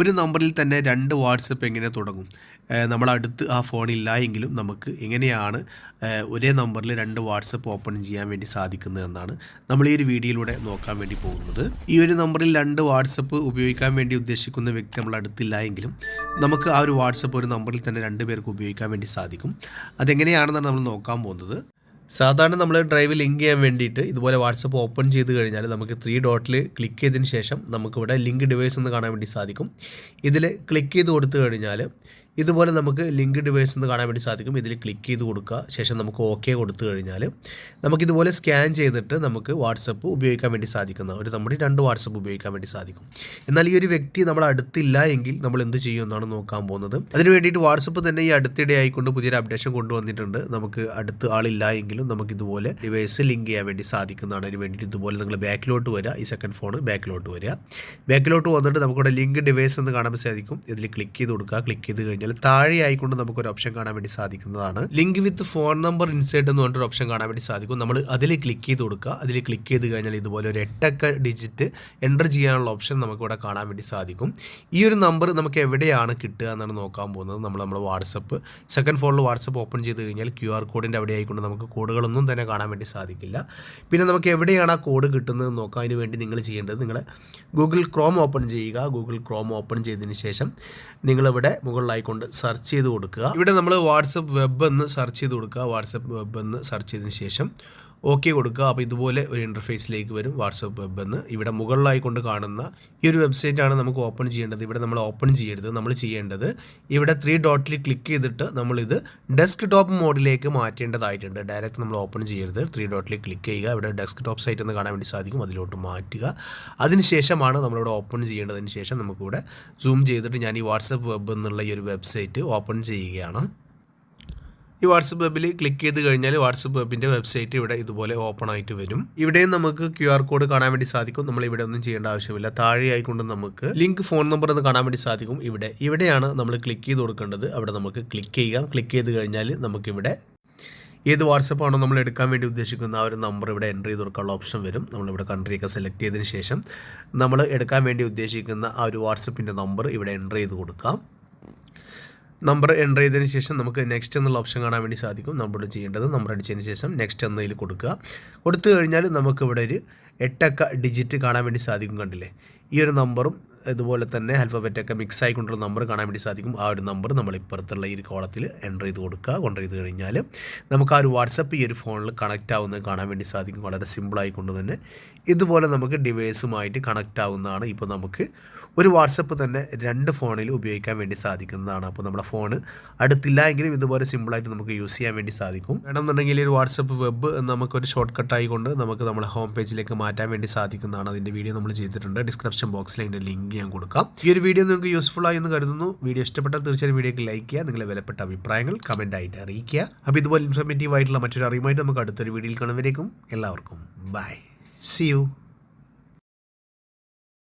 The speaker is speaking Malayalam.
ഒരു നമ്പറിൽ തന്നെ രണ്ട് വാട്സപ്പ് എങ്ങനെ തുടങ്ങും? നമ്മളടുത്ത് ആ ഫോണില്ല എങ്കിലും നമുക്ക് എങ്ങനെയാണ് ഒരേ നമ്പറിൽ രണ്ട് വാട്സപ്പ് ഓപ്പൺ ചെയ്യാൻ വേണ്ടി സാധിക്കുന്നത് എന്നാണ് നമ്മൾ ഈ ഒരു വീഡിയോയിലൂടെ നോക്കാൻ വേണ്ടി പോകുന്നത്. ഈ ഒരു നമ്പറിൽ രണ്ട് വാട്സപ്പ് ഉപയോഗിക്കാൻ വേണ്ടി ഉദ്ദേശിക്കുന്ന വ്യക്തി നമ്മൾ അടുത്തില്ല എങ്കിലും നമുക്ക് ആ ഒരു വാട്സപ്പ് ഒരു നമ്പറിൽ തന്നെ രണ്ട് പേർക്ക് ഉപയോഗിക്കാൻ വേണ്ടി സാധിക്കും. അതെങ്ങനെയാണെന്നാണ് നമ്മൾ നോക്കാൻ പോകുന്നത്. സാധാരണ നമ്മൾ ഡ്രൈവ് ലിങ്ക് ചെയ്യാൻ വേണ്ടിയിട്ട് ഇതുപോലെ വാട്സപ്പ് ഓപ്പൺ ചെയ്ത് കഴിഞ്ഞാൽ നമുക്ക് ത്രീ ഡോട്ടിൽ ക്ലിക്ക് ചെയ്തതിന് ശേഷം നമുക്കിവിടെ ലിങ്ക് ഡിവൈസ് എന്ന് കാണാൻ വേണ്ടി സാധിക്കും. ഇതിൽ ക്ലിക്ക് ചെയ്ത് കൊടുത്തു കഴിഞ്ഞാൽ ഇതുപോലെ നമുക്ക് ലിങ്ക് ഡിവൈസ് എന്ന് കാണാൻ വേണ്ടി സാധിക്കും. ഇതിൽ ക്ലിക്ക് ചെയ്ത് കൊടുക്കുക. ശേഷം നമുക്ക് ഓക്കെ കൊടുത്തു കഴിഞ്ഞാൽ നമുക്കിതുപോലെ സ്കാൻ ചെയ്തിട്ട് നമുക്ക് വാട്സപ്പ് ഉപയോഗിക്കാൻ വേണ്ടി സാധിക്കുന്ന ഒരു നമ്മുടെ രണ്ട് വാട്സപ്പ് ഉപയോഗിക്കാൻ വേണ്ടി സാധിക്കും. എന്നാൽ ഈ ഒരു വ്യക്തി നമ്മൾ അടുത്തില്ല എങ്കിൽ നമ്മൾ എന്ത് ചെയ്യും എന്നാണ് നോക്കാൻ പോകുന്നത്. അതിന് വേണ്ടിയിട്ട് വാട്സപ്പ് തന്നെ ഈ അടുത്തിടെ ആയിക്കൊണ്ട് പുതിയൊരു അപ്ഡേഷൻ കൊണ്ടുവന്നിട്ടുണ്ട്. നമുക്ക് അടുത്ത് ആളില്ല എങ്കിലും നമുക്ക് ഇതുപോലെ ഡിവൈസ് ലിങ്ക് ചെയ്യാൻ വേണ്ടി സാധിക്കുന്നതാണ്. അതിന് വേണ്ടിയിട്ട് ഇതുപോലെ നിങ്ങൾ ബാക്കിലോട്ട് വരിക. ഈ സെക്കൻഡ് ഫോൺ ബാക്കിലോട്ട് വരിക. ബാക്കിലോട്ട് വന്നിട്ട് നമുക്കിവിടെ ലിങ്ക് ഡിവൈസ് എന്ന് കാണാൻ സാധിക്കും. ഇതിൽ ക്ലിക്ക് ചെയ്ത് കൊടുക്കുക. ക്ലിക്ക് ചെയ്ത് കഴിഞ്ഞാൽ താഴെ ആയിക്കൊണ്ട് നമുക്കൊരു ഓപ്ഷൻ കാണാൻ വേണ്ടി സാധിക്കുന്നതാണ്. Link with phone number insert എന്ന് പറഞ്ഞിട്ടൊരു ഓപ്ഷൻ കാണാൻ വേണ്ടി സാധിക്കും. നമ്മൾ അതിൽ ക്ലിക്ക് ചെയ്ത് കൊടുക്കുക. അതിൽ ക്ലിക്ക് ചെയ്ത് കഴിഞ്ഞാൽ ഇതുപോലെ ഒരു എട്ടക്ക ഡിജിറ്റ് എന്റർ ചെയ്യാനുള്ള ഓപ്ഷൻ നമുക്കിവിടെ കാണാൻ വേണ്ടി സാധിക്കും. ഈ ഒരു നമ്പർ നമുക്ക് എവിടെയാണ് കിട്ടുക എന്നാണ് നോക്കാൻ പോകുന്നത്. നമ്മൾ നമ്മുടെ വാട്സപ്പ് സെക്കൻഡ് ഫോണിൽ വാട്സപ്പ് ഓപ്പൺ ചെയ്ത് കഴിഞ്ഞാൽ ക്യു ആർ കോഡിന്റെ അവിടെ ആയിക്കൊണ്ട് നമുക്ക് കോഡുകളൊന്നും തന്നെ കാണാൻ വേണ്ടി സാധിക്കില്ല. പിന്നെ നമുക്ക് എവിടെയാണ് ആ കോഡ് കിട്ടുന്നത് നോക്കാം അതിന് വേണ്ടി നിങ്ങൾ ചെയ്യേണ്ടത് നിങ്ങൾ ഗൂഗിൾ ക്രോം ഓപ്പൺ ചെയ്യുക. ഗൂഗിൾ ക്രോം ഓപ്പൺ ചെയ്തതിന് ശേഷം നിങ്ങളിവിടെ മുകളിലായിക്കൊണ്ട് സെർച്ച് ചെയ്ത് കൊടുക്കുക. ഇവിടെ നമ്മൾ വാട്സപ്പ് വെബ് എന്ന് സെർച്ച് ചെയ്ത് കൊടുക്കുക. വാട്സപ്പ് വെബ് എന്ന് സെർച്ച് ചെയ്തതിന് ശേഷം ഓക്കെ കൊടുക്കുക. അപ്പോൾ ഇതുപോലെ ഒരു ഇന്റർഫേസിലേക്ക് വരും വാട്സപ്പ് വെബ് എന്ന്. ഇവിടെ മുകളിലായി കൊണ്ട് കാണുന്ന ഈ ഒരു വെബ്സൈറ്റാണ് നമുക്ക് ഓപ്പൺ ചെയ്യേണ്ടത്. ഇവിടെ നമ്മൾ ഓപ്പൺ ചെയ്യരുത്. നമ്മൾ ചെയ്യേണ്ടത് ഇവിടെ ത്രീ ഡോട്ടിൽ ക്ലിക്ക് ചെയ്തിട്ട് നമ്മളിത് ഡെസ്ക് ടോപ്പ് മോഡിലേക്ക് മാറ്റേണ്ടതായിട്ടുണ്ട്. ഡയറക്റ്റ് നമ്മൾ ഓപ്പൺ ചെയ്യരുത്. ത്രീ ഡോട്ടിൽ ക്ലിക്ക് ചെയ്യുക. ഇവിടെ ഡെസ്ക് ടോപ്പ് സൈറ്റ് എന്ന് കാണാൻ വേണ്ടി സാധിക്കും. അതിലോട്ട് മാറ്റുക. അതിനുശേഷമാണ് നമ്മളിവിടെ ഓപ്പൺ ചെയ്യേണ്ടതിന് ശേഷം നമുക്കിവിടെ സൂം ചെയ്തിട്ട് ഞാൻ ഈ വാട്സപ്പ് വെബ് എന്നുള്ള ഈ ഒരു വെബ്സൈറ്റ് ഓപ്പൺ ചെയ്യുകയാണ്. ഈ വാട്സപ്പ് വെബിൽ ക്ലിക്ക് ചെയ്ത് കഴിഞ്ഞാൽ വാട്സപ്പ് വെബിന്റെ വെബ്സൈറ്റ് ഇവിടെ ഇതുപോലെ ഓപ്പൺ ആയിട്ട് വരും. ഇവിടെയും നമുക്ക് ക്യു ആർ കോഡ് കാണാൻ വേണ്ടി സാധിക്കും. നമ്മൾ ഇവിടെ ഒന്നും ചെയ്യേണ്ട ആവശ്യമില്ല. താഴെ ആയിക്കൊണ്ട് നമുക്ക് ലിങ്ക് ഫോൺ നമ്പർ എന്ന് കാണാൻ വേണ്ടി സാധിക്കും ഇവിടെ. ഇവിടെയാണ് നമ്മൾ ക്ലിക്ക് ചെയ്ത് കൊടുക്കേണ്ടത്. അവിടെ നമുക്ക് ക്ലിക്ക് ചെയ്യാം ക്ലിക്ക് ചെയ്ത് കഴിഞ്ഞാൽ നമുക്കിവിടെ ഏത് വാട്സപ്പാണോ നമ്മൾ എടുക്കാൻ വേണ്ടി ഉദ്ദേശിക്കുന്ന ആ ഒരു നമ്പർ ഇവിടെ എന്റർ ചെയ്ത് കൊടുക്കാനുള്ള ഓപ്ഷൻ വരും. നമ്മളിവിടെ കൺട്രിയൊക്കെ സെലക്ട് ചെയ്തതിന് ശേഷം നമ്മൾ എടുക്കാൻ വേണ്ടി ഉദ്ദേശിക്കുന്ന ആ ഒരു വാട്സപ്പിന്റെ നമ്പർ ഇവിടെ എന്റർ ചെയ്ത് കൊടുക്കാം. നമ്പർ എന്റർ ചെയ്തതിന് ശേഷം നമുക്ക് നെക്സ്റ്റ് എന്നുള്ള ഓപ്ഷൻ കാണാൻ വേണ്ടി സാധിക്കും. നമ്മൾ ചെയ്യേണ്ടത് നമ്പർ അടിച്ചതിന് ശേഷം നെക്സ്റ്റ് എന്നതിൽ കൊടുക്കുക. കൊടുത്തു കഴിഞ്ഞാൽ നമുക്കിവിടെ ഒരു എട്ടക്ക ഡിജിറ്റ് കാണാൻ വേണ്ടി സാധിക്കും കണ്ടില്ലേ? ഈ ഒരു നമ്പറും ഇതുപോലെ തന്നെ അൽഫബറ്റൊക്കെ മിക്സ് ആയിക്കൊണ്ടുള്ള നമ്പർ കാണാൻ വേണ്ടി സാധിക്കും. ആ ഒരു നമ്പർ നമ്മൾ ഇപ്പുറത്തുള്ള ഈ കോളത്തിൽ എന്റർ ചെയ്ത് കൊടുക്കുക. കൊണ്ടർ ചെയ്ത് കഴിഞ്ഞാൽ നമുക്ക് ആ ഒരു വാട്സപ്പ് ഈ ഒരു ഫോണിൽ കണക്റ്റ് ആവുന്നത് കാണാൻ വേണ്ടി സാധിക്കും. വളരെ സിമ്പിളായിക്കൊണ്ട് തന്നെ. ഇതുപോലെ നമുക്ക് ഡിവൈസുമായിട്ട് കണക്റ്റ് ആവുന്നതാണ് ഇപ്പോൾ നമുക്ക് ഒരു വാട്സപ്പ് തന്നെ രണ്ട് ഫോണിൽ ഉപയോഗിക്കാൻ വേണ്ടി സാധിക്കുന്നതാണ്. അപ്പോൾ നമ്മുടെ ഫോൺ അടുത്തില്ല എങ്കിലും ഇതുപോലെ സിമ്പിളായിട്ട് നമുക്ക് യൂസ് ചെയ്യാൻ വേണ്ടി സാധിക്കും. വേണമെന്നുണ്ടെങ്കിൽ ഒരു വാട്സപ്പ് വെബ് നമുക്കൊരു ഷോർട്ട് കട്ട് ആയിക്കൊണ്ട് നമുക്ക് നമ്മുടെ ഹോം പേജിലേക്ക് മാറ്റാൻ വേണ്ടി സാധിക്കുന്നതാണ്. അതിന്റെ വീഡിയോ നമ്മൾ ചെയ്തിട്ടുണ്ട്. ഡിസ്ക്രിപ്ഷൻ ബോക്സിൽ അതിന്റെ ലിങ്ക് ഞാൻ കൊടുക്കാം. ഈ ഒരു വീഡിയോ നിങ്ങൾക്ക് യൂസ്ഫുൾ ആയി എന്ന് കരുതുന്നു. വീഡിയോ ഇഷ്ടപ്പെട്ടാൽ തീർച്ചയായും വീഡിയോക്ക് ലൈക്ക് ചെയ്യുക നിങ്ങളെ വിലപ്പെട്ട അഭിപ്രായങ്ങൾ കമന്റ് ആയിട്ട് അറിയിക്കുക. അപ്പോൾ ഇതുപോലെ ഇൻഫർമേറ്റീവ് ആയിട്ടുള്ള മറ്റൊരു അറിയുമായിട്ട് നമുക്ക് അടുത്തൊരു വീഡിയോയിൽ കാണുന്നവരേക്കും എല്ലാവർക്കും ബൈ സി യു